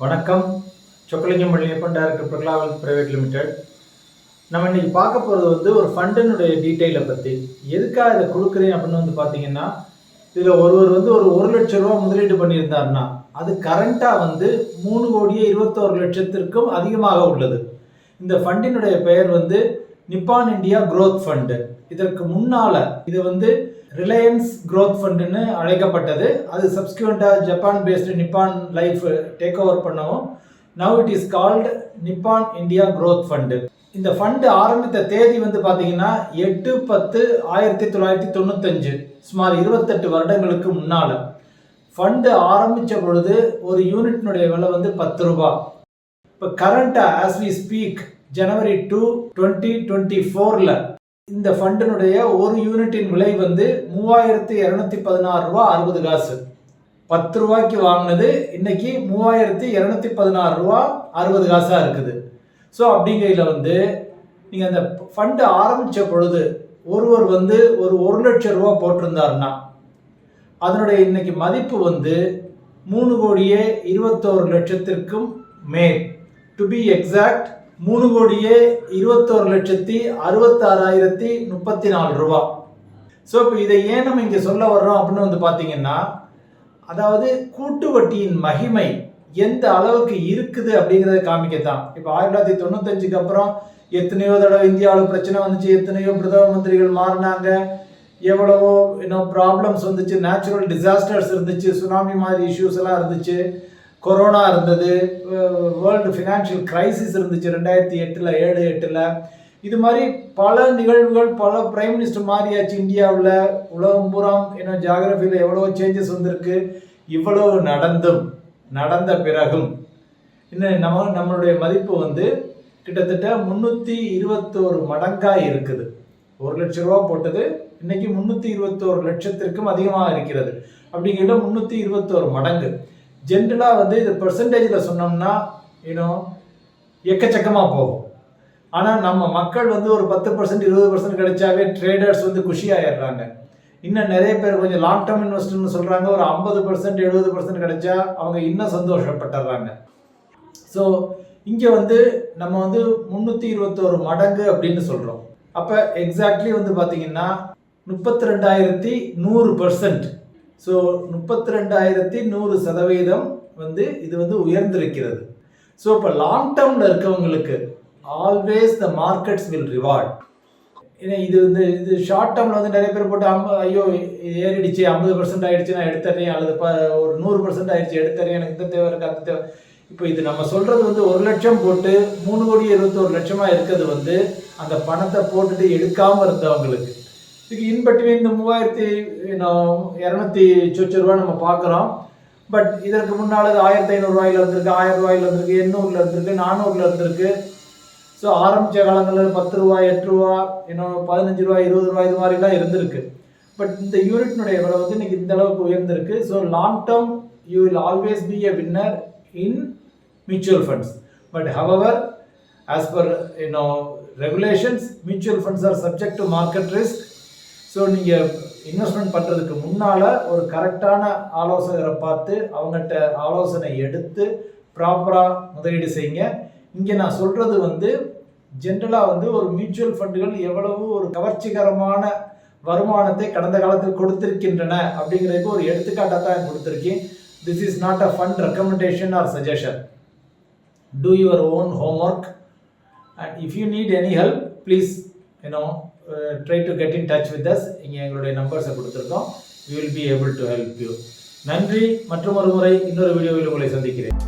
வணக்கம். Chockalingam Palliappan director Prakala Wealth private limited நம்ம இன்றைக்கி பார்க்க போகிறது வந்து ஒரு ஃபண்டினுடைய டீட்டெயிலை பற்றி எதுக்காக இதை கொடுக்குறேன் அப்படின்னு வந்து பார்த்தீங்கன்னா இதில் ஒருவர் வந்து ஒரு ஒரு லட்ச ரூபா முதலீடு பண்ணியிருந்தாருன்னா அது கரண்ட்டாக வந்து மூணு கோடியே இருபத்தோரு லட்சத்திற்கும் அதிகமாக உள்ளது. இந்த ஃபண்டினுடைய பெயர் வந்து நிப்பான் இந்தியா குரோத் ஃபண்டு இதற்கு முன்னால் இது வந்து ரிலையன்ஸ் க்ரோத் ஃபண்டுன்னு அழைக்கப்பட்டது. அது சப்ஸ்கியூண்டாக Japan based Nippon life take over பண்ணவும். Now it is called Nippon India growth fund இந்த ஃபண்டு ஆரம்பித்த தேதி வந்து பார்த்தீங்கன்னா எட்டு பத்து ஆயிரத்தி தொள்ளாயிரத்தி தொண்ணூத்தஞ்சு. சுமார் இருபத்தெட்டு வருடங்களுக்கு முன்னால். ஃபண்டு ஆரம்பித்த பொழுது ஒரு யூனிட்னுடைய விலை வந்து பத்து ரூபா. இப்போ கரண்ட்டாக as we speak January two twenty twenty ஃபோரில் இந்த ஃபண்டினுடைய ஒரு யூனிட்டின் விலை வந்து மூவாயிரத்தி இரநூத்தி பதினாறு ரூபா அறுபது காசு. பத்து ரூபாய்க்கு வாங்கினது இன்னைக்கு மூவாயிரத்தி இரநூத்தி பதினாறு ரூபா அறுபது காசாக இருக்குது. ஸோ அப்படிங்கையில் வந்து நீங்கள் அந்த ஃபண்டு ஆரம்பித்த பொழுது ஒருவர் வந்து ஒரு ஒரு லட்சம் ரூபா போட்டிருந்தாருன்னா அதனுடைய இன்னைக்கு மதிப்பு வந்து மூணு கோடியே இருபத்தோரு லட்சத்திற்கும் மேல். டு பி எக்ஸாக்ட் மூணு கோடியே இருபத்தோரு லட்சத்தி அறுபத்தாறாயிரத்தி முப்பத்தி நாலு ரூபா. ஸோ இப்போ இதை ஏன் நம்ம இங்கே சொல்ல வர்றோம் அப்படின்னு வந்து பார்த்தீங்கன்னா அதாவது கூட்டு வட்டியின் மகிமை எந்த அளவுக்கு இருக்குது அப்படிங்கிறத காமிக்கத்தான். இப்போ ஆயிரத்தி தொள்ளாயிரத்தி தொண்ணூத்தஞ்சுக்கு அப்புறம் எத்தனையோ தடவை இந்தியாவில் பிரச்சனை வந்துச்சு எத்தனையோ பிரதம மந்திரிகள் மாறினாங்க. எவ்வளவோ இன்னும் ப்ராப்ளம்ஸ் வந்துச்சு நேச்சுரல் டிசாஸ்டர்ஸ் இருந்துச்சு சுனாமி மாதிரி இஷ்யூஸ் எல்லாம் இருந்துச்சு. கொரோனா இருந்தது வேர்ல்டு ஃபினான்ஷியல் கிரைசிஸ் இருந்துச்சு ரெண்டாயிரத்தி எட்டில் ஏழு எட்டில். இது மாதிரி பல நிகழ்வுகள் பல பிரைம் மினிஸ்டர் மாறியாச்சு இந்தியாவில். உலகம் பூரா இன்னும் ஜாகிரபியில் எவ்வளோ சேஞ்சஸ் வந்திருக்கு. இவ்வளவு நடந்தும் நடந்த பிறகும். இன்னும் நம்ம நம்மளுடைய மதிப்பு வந்து கிட்டத்தட்ட முந்நூற்றி இருபத்தோரு மடங்காக இருக்குது. ஒரு லட்ச ரூபா போட்டது இன்னைக்கு முந்நூற்றி இருபத்தோரு லட்சத்திற்கும் அதிகமாக இருக்கிறது. அப்படிங்கிற முந்நூற்றி இருபத்தோரு மடங்கு. ஜென்ரலாக வந்து இது பெர்சன்டேஜில் சொன்னோம்னா இன்னும் எக்கச்சக்கமாக போகும். ஆனால் நம்ம மக்கள் வந்து ஒரு பத்து பர்சன்ட் இருபது பர்சன்ட் கிடைச்சாவே ட்ரேடர்ஸ் வந்து குஷியாயிடுறாங்க. இன்னும் நிறைய பேர் கொஞ்சம் லாங் டேர்ம் இன்வெஸ்டர்னு சொல்கிறாங்க ஒரு ஐம்பது பர்சன்ட் எழுபது பர்சன்ட் கிடைச்சா அவங்க இன்னும் சந்தோஷப்பட்டுறாங்க. ஸோ இங்கே வந்து நம்ம வந்து முந்நூற்றி இருபத்தோரு மடங்கு அப்படின்னு சொல்கிறோம் அப்போ எக்ஸாக்ட்லி வந்து பார்த்தீங்கன்னா முப்பத்தி ரெண்டாயிரத்தி நூறு பர்சன்ட் ஸோ முப்பத்தி ரெண்டாயிரத்தி நூறு சதவீதம் வந்து இது வந்து உயர்ந்திருக்கிறது. ஸோ இப்போ லாங் டேர்மில் இருக்கவங்களுக்கு always the markets will reward ஏன்னா இது வந்து இது ஷார்ட் டேர்மில் வந்து நிறைய பேர் போட்டு அம்ப ஐயோ ஏறிடுச்சு ஐம்பது பர்சன்ட் ஆயிடுச்சு நான் எடுத்துறேன் அல்லது ப ஒரு நூறு பர்சன்ட் ஆயிடுச்சு எடுத்துறேன் எனக்கு இந்த தேவை இருக்குது அந்த தேவை. இப்போ இது நம்ம சொல்கிறது வந்து ஒரு லட்சம் போட்டு மூணு கோடி இருபத்தோரு லட்சமாக இருக்கிறது வந்து அந்த பணத்தை போட்டுட்டு எடுக்காமல் இருந்தவங்களுக்கு. இதுக்கு பிட்வீன் இந்த மூவாயிரத்தி இரநூத்தி சொச்ச ரூபா நம்ம பார்க்குறோம். பட் இதற்கு முன்னால் இது ஆயிரத்தி ஐநூறுரூவாயில் இருந்திருக்கு ஆயிரம் ரூபாயில் இருந்திருக்கு எண்ணூறில் இருந்திருக்கு நானூறுல இருந்திருக்கு. ஸோ ஆரம்பித்த காலங்களில் பத்து ரூபா எட்டு ரூபா இன்னும் பதினஞ்சு ரூபா இருபது ரூபா இது மாதிரிலாம் இருந்திருக்கு. பட் இந்த யூனிட்னுடைய விலை வந்து இன்னைக்கு இந்த அளவுக்கு உயர்ந்திருக்கு. So long term you will always be a winner in mutual funds but however as per you know regulations mutual funds are subject to market risk so நீங்கள் இன்வெஸ்ட்மெண்ட் பண்ணுறதுக்கு முன்னால் ஒரு கரெக்டான ஆலோசகரை பார்த்து அவங்ககிட்ட ஆலோசனை எடுத்து ப்ராப்பராக முதலீடு செய்யுங்க. இங்கே நான் சொல்கிறது வந்து ஜென்ரலாக வந்து ஒரு மியூச்சுவல் ஃபண்டுகள் எவ்வளவு ஒரு கவர்ச்சிகரமான வருமானத்தை கடந்த காலத்தில் கொடுத்திருக்கின்றன அப்படிங்கிறதுக்கு ஒரு எடுத்துக்காட்டாக தான் கொடுத்துருக்கேன். This is not a fund recommendation or suggestion do your own homework and if you need any help please you know try to get in touch with us இங்கே எங்களுடைய நம்பர்ஸை கொடுத்துருக்கோம் you will be able to help you நன்றி. மற்றும் ஒரு முறை இன்னொரு வீடியோவில் உங்களை சந்திக்கிறேன்.